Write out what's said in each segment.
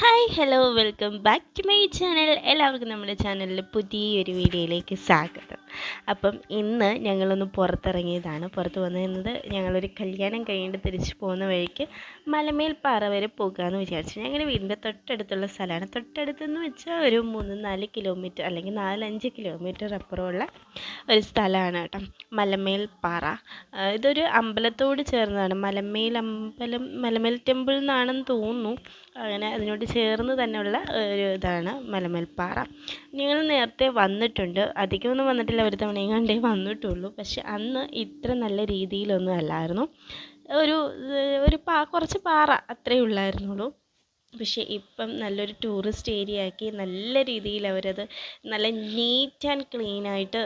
Hi hello welcome back to my channel എല്ലാവർക്കും നമ്മുടെ ചാനലിൽ പുതിയൊരു വീഡിയോയിലേക്ക് സ്വാഗതം. അപ്പം ഇന്ന് ഞങ്ങളൊന്ന് പുറത്തിറങ്ങിയതാണ്. പുറത്ത് വന്നിരുന്നത് ഞങ്ങളൊരു കല്യാണം കഴിഞ്ഞിട്ട് തിരിച്ചു പോകുന്ന വഴിക്ക് മലമേൽ പാറ വരെ പോകാമെന്ന് വിചാരിച്ചു. ഞങ്ങളുടെ വീടിന്റെ തൊട്ടടുത്തുള്ള സ്ഥലമാണ്. തൊട്ടടുത്തെന്ന് വെച്ചാൽ ഒരു മൂന്ന് നാല് കിലോമീറ്റർ അല്ലെങ്കിൽ നാലഞ്ച് കിലോമീറ്റർ അപ്പുറമുള്ള ഒരു സ്ഥലമാണ് കേട്ടോ. മലമേൽ പാറ. ഇതൊരു അമ്പലത്തോട് ചേർന്നതാണ്. മലമേൽ അമ്പലം മലമേൽ ടെമ്പിൾ എന്നാണെന്ന് തോന്നുന്നു. അങ്ങനെ അതിനോട് ചേർന്ന് തന്നെയുള്ള ഒരു ഇതാണ് മലമേൽപ്പാറ. ഞങ്ങൾ നേരത്തെ വന്നിട്ടുണ്ട്. അധികമൊന്നും വന്നിട്ടില്ല. ഒരു തവണയും കണ്ടേ വന്നിട്ടുള്ളൂ. പക്ഷെ അന്ന് ഇത്ര നല്ല രീതിയിലൊന്നും അല്ലായിരുന്നു. ഒരു ഒരു പാ കുറച്ച് പാറ അത്രയേ ഉള്ളായിരുന്നുള്ളൂ. പക്ഷേ ഇപ്പം നല്ലൊരു ടൂറിസ്റ്റ് ഏരിയ ആക്കി നല്ല രീതിയിൽ അവരത് നല്ല നീറ്റ് ആൻഡ് ക്ലീൻ ആയിട്ട്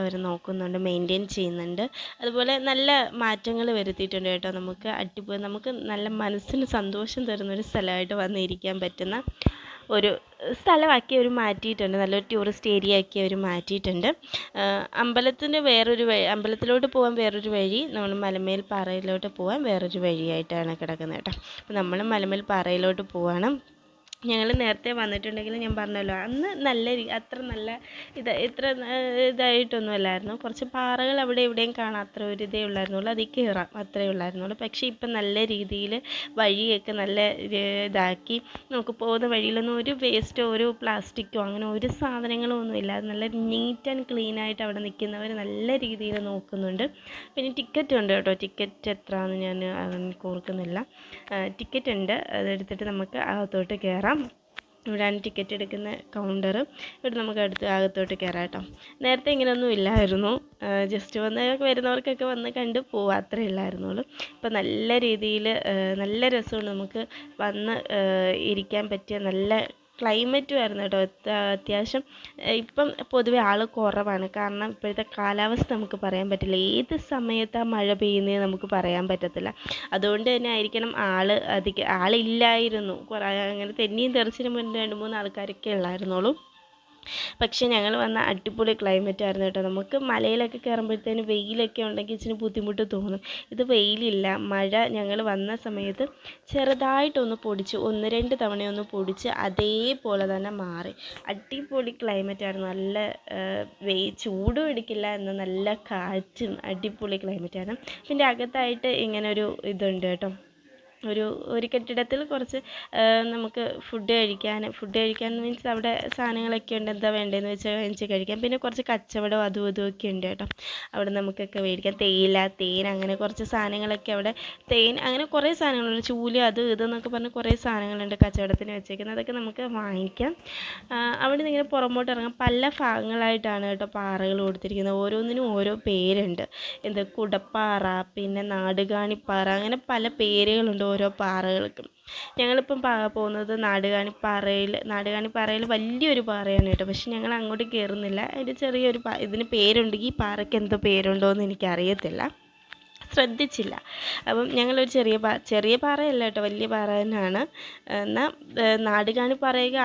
അവർ നോക്കുന്നുണ്ട് മെയിന്റെയിൻ ചെയ്യുന്നുണ്ട്. അതുപോലെ നല്ല മാറ്റങ്ങൾ വരുത്തിയിട്ടുണ്ട് കേട്ടോ നമുക്ക്. അടിപൊളി നമുക്ക് നല്ല മനസ്സിന് സന്തോഷം തരുന്നൊരു സ്ഥലമായിട്ട് വന്നിരിക്കാൻ പറ്റുന്ന ഒരു സ്ഥലമാക്കി അവർ മാറ്റിയിട്ടുണ്ട്. നല്ലൊരു ടൂറിസ്റ്റ് ഏരിയ ആക്കി അവർ മാറ്റിയിട്ടുണ്ട്. അമ്പലത്തിന്റെ വേറൊരു വഴി അമ്പലത്തിലോട്ട് പോകാൻ വേറൊരു വഴി നമ്മൾ മലമേൽ പാറയിലോട്ട് പോകാൻ വേറൊരു വഴിയായിട്ടാണ് കിടക്കുന്നത് കേട്ടോ. അപ്പോൾ നമ്മൾ മലമേൽ പാറയിലോട്ട് പോവാണ്. ഞങ്ങൾ നേരത്തെ വന്നിട്ടുണ്ടെങ്കിൽ ഞാൻ പറഞ്ഞല്ലോ അന്ന് നല്ല അത്ര നല്ല ഇത് ഇത്ര ഇതായിട്ടൊന്നും അല്ലായിരുന്നു. കുറച്ച് പാറകൾ അവിടെ എവിടെയും കാണാം അത്ര ഒരു ഇതേ ഉള്ളായിരുന്നുള്ളൂ. അതിൽ കയറാം അത്രേ ഉള്ളായിരുന്നുള്ളൂ. പക്ഷേ ഇപ്പം നല്ല രീതിയിൽ വഴിയൊക്കെ നല്ല ഇത് ഇതാക്കി. നമുക്ക് പോകുന്ന വഴിയിലൊന്നും ഒരു വേസ്റ്റോ ഒരു പ്ലാസ്റ്റിക്കോ അങ്ങനെ ഒരു സാധനങ്ങളും ഒന്നും ഇല്ല. നല്ല നീറ്റ് ആൻഡ് ക്ലീൻ ആയിട്ട് അവിടെ നിൽക്കുന്നവർ നല്ല രീതിയിൽ നോക്കുന്നുണ്ട്. പിന്നെ ടിക്കറ്റ് ഉണ്ട് കേട്ടോ. ടിക്കറ്റ് എത്രയാണെന്ന് ഞാൻ ഓർക്കുന്നില്ല. ടിക്കറ്റ് ഉണ്ട്. അതെടുത്തിട്ട് നമുക്ക് അകത്തോട്ട് കയറാം. ഇവിടെയാണ് ടിക്കറ്റ് എടുക്കുന്ന കൗണ്ടർ ഇവിടെ നമുക്ക് അടുത്ത് അകത്തോട്ട് കയറാം കേട്ടോ. നേരത്തെ ഇങ്ങനെയൊന്നും ഇല്ലായിരുന്നു. ജസ്റ്റ് വന്ന് വരുന്നവർക്കൊക്കെ വന്ന് കണ്ട് പോവുക അത്രേ ഇല്ലായിരുന്നുള്ളൂ. ഇപ്പം നല്ല രീതിയിൽ നല്ല രസമാണ് നമുക്ക് വന്ന് ഇരിക്കാൻ പറ്റിയ നല്ല ക്ലൈമറ്റും ആയിരുന്നു കേട്ടോ അത്യ- അത്യാവശ്യം ഇപ്പം പൊതുവെ ആൾ കുറവാണ്. കാരണം ഇപ്പോഴത്തെ കാലാവസ്ഥ നമുക്ക് പറയാൻ പറ്റില്ല. ഏത് സമയത്താണ് മഴ പെയ്യുന്നേ നമുക്ക് പറയാൻ പറ്റത്തില്ല. അതുകൊണ്ട് തന്നെ ആയിരിക്കണം ആൾ അധികം ആളില്ലായിരുന്നു. കുറേ അങ്ങനെ തെന്നിയും തെറിച്ചിനും മുന്നേ രണ്ട് മൂന്ന് ആൾക്കാരൊക്കെ ഉള്ളായിരുന്നുള്ളൂ. പക്ഷേ ഞങ്ങൾ വന്ന അടിപൊളി ക്ലൈമറ്റ് ആയിരുന്നു കേട്ടോ. നമുക്ക് മലയിലൊക്കെ കയറുമ്പോഴത്തേന് വെയിലൊക്കെ ഉണ്ടെങ്കിൽ ഇച്ചിരി ബുദ്ധിമുട്ട് തോന്നും. ഇത് വെയിലില്ല മഴ ഞങ്ങൾ വന്ന സമയത്ത് ചെറുതായിട്ടൊന്ന് പൊടിച്ച് ഒന്ന് രണ്ട് തവണയൊന്ന് പൊടിച്ച് അതേപോലെ തന്നെ മാറി. അടിപൊളി ക്ലൈമറ്റ് ആയിരുന്നു. നല്ല വെയിൽ ചൂടും എടുക്കില്ല എന്ന നല്ല കാറ്റും അടിപൊളി ക്ലൈമറ്റ് ആയിരുന്നു പിന്നെ അകത്തായിട്ട് ഇങ്ങനെ ഒരു ഇതുണ്ട് കേട്ടോ. ഒരു ഒരു കെട്ടിടത്തിൽ കുറച്ച് നമുക്ക് ഫുഡ് കഴിക്കാൻ ഫുഡ് കഴിക്കാൻ മീൻസ് അവിടെ സാധനങ്ങളൊക്കെ ഉണ്ട്. എന്താ വേണ്ടതെന്ന് വെച്ചാൽ വാങ്ങിച്ച് കഴിക്കാം. പിന്നെ കുറച്ച് കച്ചവടം അതും ഇതും ഒക്കെ ഉണ്ട് കേട്ടോ. അവിടെ നമുക്കൊക്കെ മേടിക്കാം തേയില തേൻ അങ്ങനെ കുറച്ച് സാധനങ്ങളൊക്കെ അവിടെ. തേൻ അങ്ങനെ കുറേ സാധനങ്ങളുണ്ട്. ചൂൽ അത് ഇതെന്നൊക്കെ പറഞ്ഞ് കുറേ സാധനങ്ങളുണ്ട് കച്ചവടത്തിന് വെച്ചേക്കുന്നത്. അതൊക്കെ നമുക്ക് വാങ്ങിക്കാം. അവിടെ നിന്ന് ഇങ്ങനെ പുറമോട്ട് ഇറങ്ങാം. പല ഭാഗങ്ങളായിട്ടാണ് കേട്ടോ പാറകൾ കൊടുത്തിരിക്കുന്നത്. ഓരോന്നിനും ഓരോ പേരുണ്ട്. എന്താ കുടപ്പാറ പിന്നെ നാടുകാണിപ്പാറ അങ്ങനെ പല പേരുകളുണ്ട്. ഓരോ പാറകൾക്കും. ഞങ്ങളിപ്പം പാ പോകുന്നത് നാടുകാണിപ്പാറയിൽ നാടുകാണിപ്പാറയിൽ വലിയൊരു പാറയാണ് കേട്ടോ. പക്ഷെ ഞങ്ങൾ അങ്ങോട്ട് കയറുന്നില്ല അതിന്റെ ചെറിയൊരു പാ ഇതിന് പേരുണ്ട്. ഈ പാറയ്ക്ക് എന്തോ പേരുണ്ടോ എന്ന് എനിക്കറിയത്തില്ല. ശ്രദ്ധിച്ചില്ല. അപ്പം ഞങ്ങളൊരു ചെറിയ പാ ചെറിയ പാറയല്ല കേട്ടോ. വലിയ പാറ തന്നെയാണ്. എന്നാൽ നാടുകാണി പാറയൊക്കെ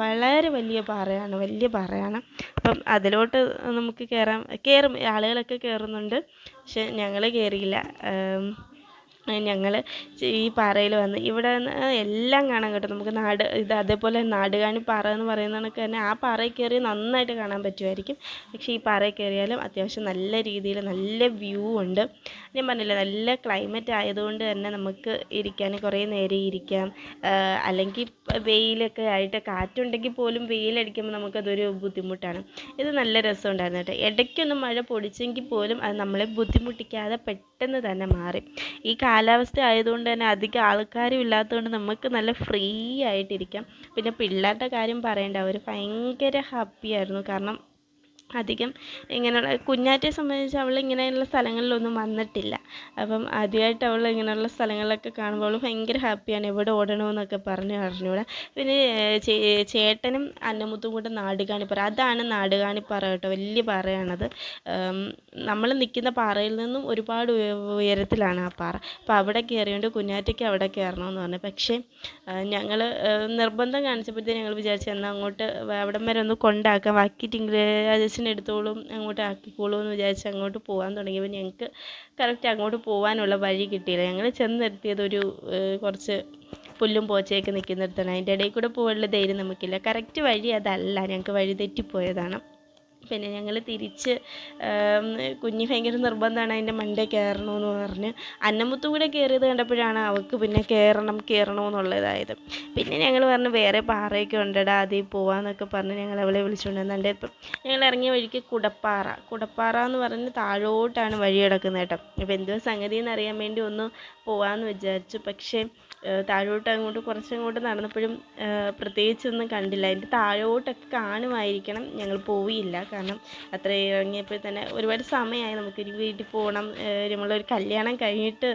വളരെ വലിയ പാറയാണ്. വലിയ പാറയാണ്. അപ്പം അതിലോട്ട് നമുക്ക് കയറാം കയറും ആളുകളൊക്കെ കയറുന്നുണ്ട് പക്ഷെ ഞങ്ങൾ കയറിയില്ല ഞങ്ങൾ ഈ പാറയിൽ വന്ന് ഇവിടെ എല്ലാം കാണാൻ കേട്ടോ. നമുക്ക് നാട് ഇത് അതേപോലെ നാടുകാണി പാറ എന്ന് പറയുന്ന കണക്ക് തന്നെ ആ പാറയിൽ കയറി നന്നായിട്ട് കാണാൻ പറ്റുമായിരിക്കും. പക്ഷേ ഈ പാറയിൽ കയറിയാലും അത്യാവശ്യം നല്ല രീതിയിൽ നല്ല വ്യൂ ഉണ്ട്. ഞാൻ പറഞ്ഞില്ലേ നല്ല ക്ലൈമറ്റ് ആയതുകൊണ്ട് തന്നെ നമുക്ക് ഇരിക്കാൻ കുറേ നേരം ഇരിക്കാം. അല്ലെങ്കിൽ വെയിലൊക്കെ ആയിട്ട് കാറ്റുണ്ടെങ്കിൽ പോലും വെയിലടിക്കുമ്പോൾ നമുക്കതൊരു ബുദ്ധിമുട്ടാണ്. ഇത് നല്ല രസമുണ്ടായിരുന്നു കേട്ടോ. ഇടയ്ക്കൊന്ന് മഴ പൊടിച്ചെങ്കിൽ പോലും അത് നമ്മളെ ബുദ്ധിമുട്ടിക്കാതെ പെട്ടെന്ന് തന്നെ മാറി. ഈ കാലാവസ്ഥ ആയതുകൊണ്ട് തന്നെ അധികം ആൾക്കാരും ഇല്ലാത്തതുകൊണ്ട് നമുക്ക് നല്ല ഫ്രീ ആയിട്ടിരിക്കാം. പിന്നെ പിള്ളേരുടെ കാര്യം പറയണ്ട അവർ ഭയങ്കര ഹാപ്പിയായിരുന്നു കാരണം അധികം ഇങ്ങനെയുള്ള കുഞ്ഞാറ്റയെ സംബന്ധിച്ച് അവൾ ഇങ്ങനെയുള്ള സ്ഥലങ്ങളിലൊന്നും വന്നിട്ടില്ല. അപ്പം ആദ്യമായിട്ട് അവൾ ഇങ്ങനെയുള്ള സ്ഥലങ്ങളിലൊക്കെ കാണുമ്പോൾ അവൾ ഭയങ്കര ഹാപ്പിയാണ് എവിടെ ഓടണമെന്നൊക്കെ പറഞ്ഞു അറിഞ്ഞൂടെ. പിന്നെ ചേട്ടനും അന്നമുത്തും കൂടെ നാടുകാണിപ്പാറ അതാണ് നാടുകാണിപ്പാറ കേട്ടോ വലിയ പാറയാണത്. നമ്മൾ നിൽക്കുന്ന പാറയിൽ നിന്നും ഒരുപാട് ഉയരത്തിലാണ് ആ പാറ. അപ്പോൾ അവിടെ കയറിയോണ്ട് കുഞ്ഞാറ്റയ്ക്ക് അവിടെ കയറണമെന്ന് പറഞ്ഞു. പക്ഷേ ഞങ്ങൾ നിർബന്ധം കാണിച്ചപ്പോഴത്തേക്ക് ഞങ്ങൾ വിചാരിച്ചു എന്നാൽ അങ്ങോട്ട് അവിടം വരെ ഒന്ന് കൊണ്ടാക്കാം. ബാക്കി ടിങ്കിൾ എടുത്തോളും അങ്ങോട്ട് ആക്കിക്കോളൂ എന്ന് വിചാരിച്ച് അങ്ങോട്ട് പോകാൻ തുടങ്ങിയപ്പോൾ ഞങ്ങൾക്ക് കറക്റ്റ് അങ്ങോട്ട് പോകാനുള്ള വഴി കിട്ടിയില്ല. ഞങ്ങൾ ചെന്ന് നിർത്തിയത് ഒരു കുറച്ച് പുല്ലും പോച്ചയൊക്കെ നിൽക്കുന്നിടത്താണ്. അതിന്റെ ഇടയിൽ കൂടെ പോകാനുള്ള ധൈര്യം നമുക്കില്ല. കറക്റ്റ് വഴി അതല്ല. ഞങ്ങൾക്ക് വഴി തെറ്റിപ്പോയതാണ്. പിന്നെ ഞങ്ങൾ തിരിച്ച് കുഞ്ഞ് ഭയങ്കര നിർബന്ധമാണ് അതിന്റെ മണ്ടേ കയറണമെന്ന് പറഞ്ഞ് അന്നമുത്തും കൂടെ കയറിയത് കണ്ടപ്പോഴാണ് അവൾക്ക് പിന്നെ കയറണം കയറണമെന്നുള്ളതായത് പിന്നെ ഞങ്ങൾ പറഞ്ഞു വേറെ പാറയൊക്കെ ഉണ്ടടാ അതിൽ പോവാന്നൊക്കെ പറഞ്ഞ് ഞങ്ങൾ അവളെ വിളിച്ചുകൊണ്ട് ഇപ്പം ഞങ്ങൾ ഇറങ്ങിയ വഴിക്ക് കുടപ്പാറ. കുടപ്പാറ എന്ന് പറഞ്ഞ് താഴോട്ടാണ് വഴി കിടക്കുന്നത് കേട്ടോ. അപ്പോൾ എന്തോ സംഗതി എന്നറിയാൻ വേണ്ടി ഒന്ന് പോവാമെന്ന് വിചാരിച്ചു. പക്ഷേ താഴോട്ട് അങ്ങോട്ട് കുറച്ചങ്ങോട്ട് നടന്നപ്പോഴും പ്രത്യേകിച്ചൊന്നും കണ്ടില്ല. അതിന്റെ താഴോട്ടൊക്കെ കാണുമായിരിക്കണം. ഞങ്ങൾ പോയില്ല കാരണം അത്ര ഇറങ്ങിയപ്പോൾ തന്നെ ഒരുപാട് സമയമായി. നമുക്കൊരു വീട്ടിൽ പോകണം. നമ്മളൊരു കല്യാണം കഴിഞ്ഞിട്ട്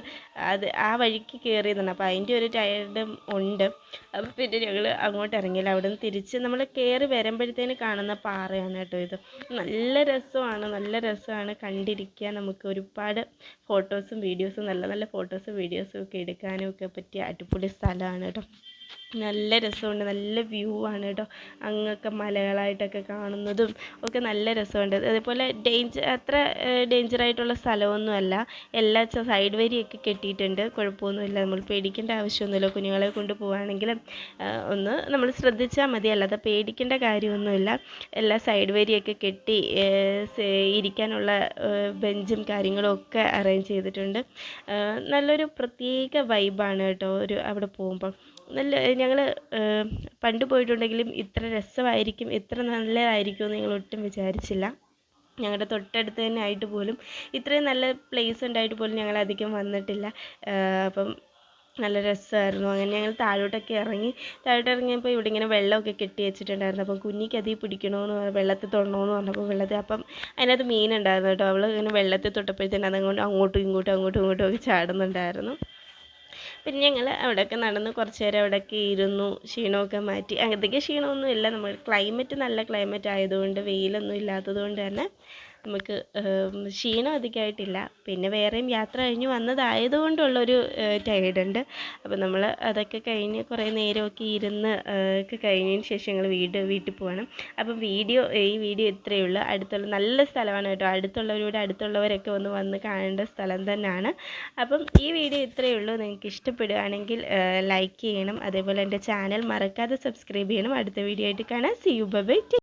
അത് ആ വഴിക്ക് കയറിയതാണ്. അപ്പോൾ അതിന്റെ ഒരു ടയർഡും ഉണ്ട്. അപ്പോൾ പിന്നെ ഞങ്ങൾ അങ്ങോട്ട് ഇറങ്ങിയില്ല. അവിടെ നിന്ന് തിരിച്ച് നമ്മൾ കയറി വരുമ്പോഴത്തേന് കാണുന്ന പാറയാണ് കേട്ടോ ഇത്. നല്ല രസമാണ്. നല്ല രസമാണ് കണ്ടിരിക്കാൻ. നമുക്ക് ഒരുപാട് ഫോട്ടോസും വീഡിയോസും നല്ല നല്ല ഫോട്ടോസും വീഡിയോസും ഒക്കെ എടുക്കാനും ഒക്കെ പറ്റിയ അടിപൊളി സ്ഥലമാണ് കേട്ടോ നല്ല രസമുണ്ട് നല്ല വ്യൂ ആണ് കേട്ടോ അങ്ങൊക്കെ മലകളായിട്ടൊക്കെ കാണുന്നതും ഒക്കെ നല്ല രസമുണ്ട്. അതേപോലെ ഡേഞ്ചർ അത്ര ഡേഞ്ചറായിട്ടുള്ള സ്ഥലമൊന്നുമല്ല. എല്ലാ സൈഡ് വരിയൊക്കെ കെട്ടിയിട്ടുണ്ട്. കുഴപ്പമൊന്നുമില്ല. നമ്മൾ പേടിക്കേണ്ട ആവശ്യമൊന്നുമില്ല. കുഞ്ഞുങ്ങളെ കൊണ്ട് ഒന്ന് നമ്മൾ ശ്രദ്ധിച്ചാൽ മതി. അല്ലാതെ പേടിക്കേണ്ട കാര്യമൊന്നുമില്ല. എല്ലാ സൈഡ് വരിയൊക്കെ കെട്ടി ഇരിക്കാനുള്ള ബെഞ്ചും കാര്യങ്ങളും ഒക്കെ അറേഞ്ച് ചെയ്തിട്ടുണ്ട്. നല്ലൊരു പ്രത്യേക വൈബാണ് കേട്ടോ ഒരു അവിടെ പോകുമ്പോൾ നല്ല ഞങ്ങൾ പണ്ട് പോയിട്ടുണ്ടെങ്കിലും ഇത്ര രസമായിരിക്കും ഇത്ര നല്ലതായിരിക്കും എന്ന് ഞങ്ങൾ ഒട്ടും വിചാരിച്ചില്ല. ഞങ്ങളുടെ തൊട്ടടുത്ത് തന്നെ ആയിട്ട് പോലും ഇത്രയും നല്ല പ്ലേസ് ഉണ്ടായിട്ട് പോലും ഞങ്ങൾ അധികം വന്നിട്ടില്ല. അപ്പം നല്ല രസമായിരുന്നു. അങ്ങനെ ഞങ്ങൾ താഴോട്ടൊക്കെ ഇറങ്ങി താഴോട്ട് ഇറങ്ങിയപ്പോൾ ഇവിടെ ഇങ്ങനെ വെള്ളമൊക്കെ കെട്ടി വെച്ചിട്ടുണ്ടായിരുന്നു. അപ്പം കുഞ്ഞിക്ക് അതിൽ പിടിക്കണമെന്ന് വെള്ളത്തിൽ തൊടണമെന്ന് പറഞ്ഞപ്പോൾ വെള്ളത്തിൽ അപ്പം അതിനകത്ത് മീനുണ്ടായിരുന്നു കേട്ടോ. അവൾ ഇങ്ങനെ വെള്ളത്തിൽ തൊട്ടപ്പോഴത്തേനും അതങ്ങോട്ട് അങ്ങോട്ടും ഇങ്ങോട്ടും അങ്ങോട്ടും ഇങ്ങോട്ടും ഒക്കെ ചാടുന്നുണ്ടായിരുന്നു. പിന്നെ ഞങ്ങൾ അവിടെയൊക്കെ നടന്ന് കുറച്ച് നേരം അവിടെയൊക്കെ ഇരുന്നു ക്ഷീണമൊക്കെ മാറ്റി. അങ്ങനത്തേക്ക് ക്ഷീണമൊന്നും ഇല്ല നമ്മൾ ക്ലൈമറ്റ് നല്ല ക്ലൈമറ്റ് ആയതുകൊണ്ട് വെയിലൊന്നും ഇല്ലാത്തത് കൊണ്ട് തന്നെ നമുക്ക് ക്ഷീണം അധികമായിട്ടില്ല പിന്നെ വേറെയും യാത്ര കഴിഞ്ഞ് വന്നതായതുകൊണ്ടുള്ളൊരു ടയേർഡുണ്ട് അപ്പോൾ നമ്മൾ അതൊക്കെ കഴിഞ്ഞ് കുറേ നേരമൊക്കെ ഇരുന്ന് ഒക്കെ കഴിഞ്ഞതിന് ശേഷം ഞങ്ങൾ വീട് വീട്ടിൽ പോകണം. അപ്പം വീഡിയോ ഈ വീഡിയോ ഇത്രയേ ഉള്ളൂ. അടുത്തുള്ള നല്ല സ്ഥലമാണ് കേട്ടോ. അടുത്തുള്ളവരോട് അടുത്തുള്ളവരൊക്കെ ഒന്ന് വന്ന് കാണേണ്ട സ്ഥലം തന്നെയാണ്. അപ്പം ഈ വീഡിയോ ഇത്രയേ ഉള്ളൂ. നിങ്ങൾക്ക് ഇഷ്ടപ്പെടുകയാണെങ്കിൽ ലൈക്ക് ചെയ്യണം. അതേപോലെ എന്റെ ചാനൽ മറക്കാതെ സബ്സ്ക്രൈബ് ചെയ്യണം. അടുത്ത വീഡിയോ ആയിട്ട് കാണാം. C U by